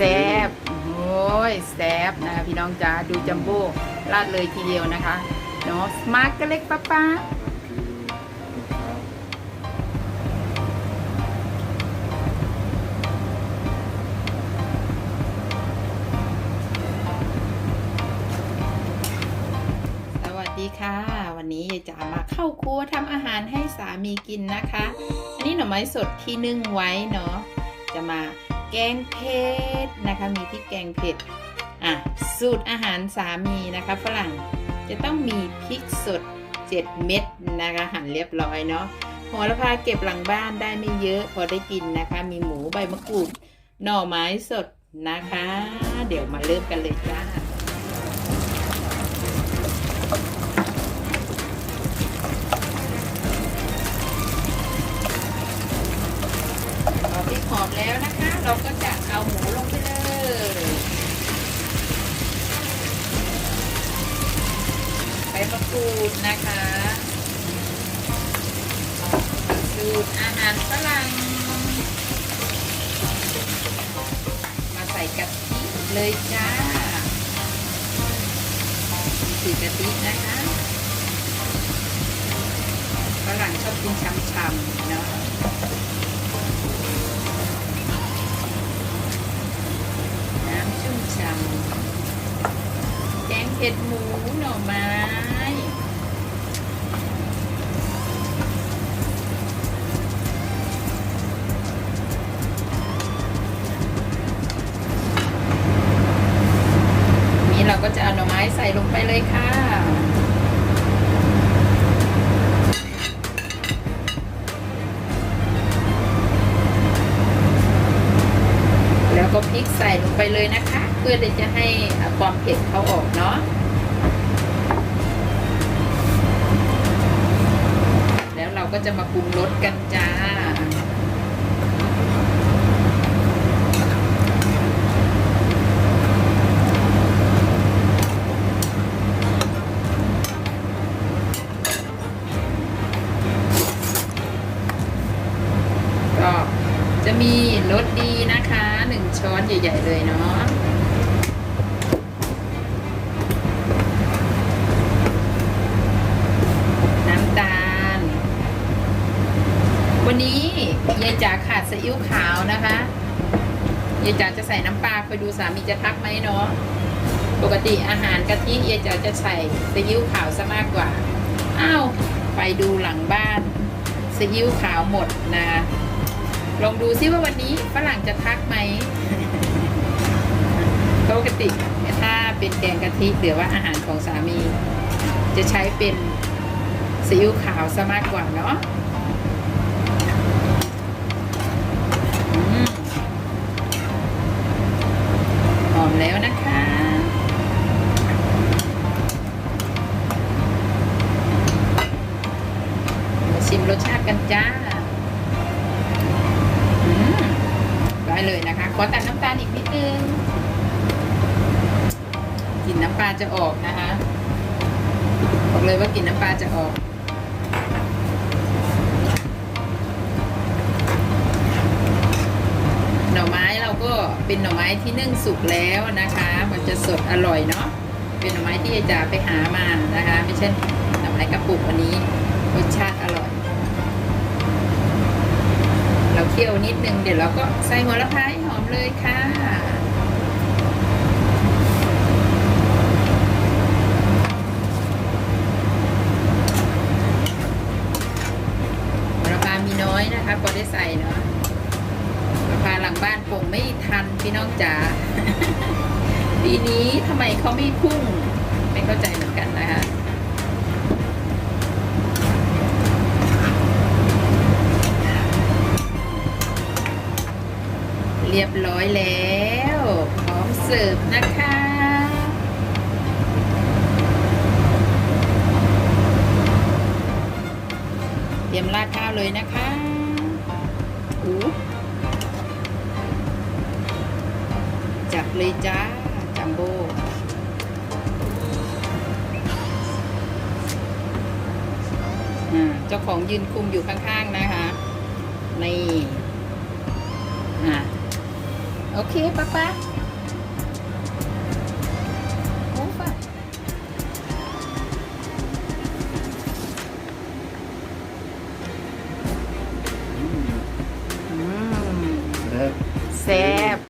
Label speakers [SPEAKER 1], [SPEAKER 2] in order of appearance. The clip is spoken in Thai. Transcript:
[SPEAKER 1] ซบโอ้ยแซบนะคะพี่น้องจ๋าดูจัมโบ้ราดเลยทีเดียวนะคะเนาะมาร์กก็เล็กป้าป้าสวัสดีค่ะ วันนี้ยายจ๋ามาเข้าครัวทำอาหารให้สามีกินนะคะ อันนี้หน่อไม้สดที่นึ่งไว้เนาะจะมา แกงเผ็ดนะคะ มีพริกแกงเผ็ดอะสูตรอาหารสามีนะคะฝรั่งจะต้องมีพริกสด 7 เม็ดนะคะหั่นเรียบร้อยเนาะโหระพาเก็บหลังบ้านได้ไม่เยอะพอได้กินนะคะ มีหมูใบมะกรูดหน่อไม้สดนะคะ เดี๋ยวมาเริ่มกันเลยจ้า นะคะ เราก็จะเอาหมูลงไปเลยใบมะกรูดนะคะสูตรอาหารฝรั่งมาใส่กะทิเลยจ้าสีกะทินะคะฝรั่งชอบกินช่ำๆเนาะ น้ำชุ่มฉ่ำแกง เผ็ดหมูหน่อไม้นี้เราก็จะเอาหน่อไม้ใส่ลงไปเลยค่ะแล้วก็พริกใส่ลงไปเลยนะคะ เพื่อที่จะให้ความเผ็ดเขาออกเนาะแล้วเราก็จะมาปรุงรสกันจ้าก็จะมีรสดีนะคะหนึ่งช้อนใหญ่ ๆ เลยเนาะน้ำตาล วั นี้ยายจ๋าขาดซีอิ๊วขาวนะคะยายจ๋าจะใส่น้ำปลาคอยดูสามีจะทักไหมเนาะปกติอาหารกะทิยายจ๋าจะใส่ซีอิ๊วขาวซะมากกว่าอ้าวไปดูหลังบ้านซีอิ๊วขาวหมดนะลองดูซิว่าวันนี้ฝรั่งจะทักไหมปกติถ้าเป็นแกงกะทิหรือว่าอาหารของสามี จะใช้เป็นซีอิ๊วขาวซะมากกว่าเนาะอืมหอม แล้วนะคะมาชิมรสชาติกันจ้าได้เลยนะคะ ขอตัดน้ำตาลอีกนิดนึงกลิ่นน้ำปลาจะออกนะคะบอกเลยว่ากลิ่นน้ำปลาจะออกหน่อไม้ เป็นหน่อไม้ที่นึ่งสุกแล้วนะคะ มันจะสดอร่อยเนาะเป็นหน่อไม้ที่ยายจ๋าไปหามานะคะ ไม่ใช่หน่อไม้กระปุกอันนี้รสชาติอร่อย เราเคี่ยวนิดนึงเดี๋ยวเราก็ใส่หัวละพายหอมเลยค่ะหัวละพามีน้อยนะคะพอได้ใส่เนาะหัวละพาหลังบ้านปงไม่ทัน พี่น้องจ๋าปีนี้ทำไมเขาไม่พุ่ง ไม่เข้าใจเหมือนกันนะคะเรียบร้อยแล้ว พร้อมเสิร์ฟนะคะเตรียมราดข้าวเลยนะคะ จัดเลยจ้า จัมโบ้อ่าเจ้าของยืนคุมอยู่ข้างๆนะคะ นี่ อ่า โอเคป้าป้า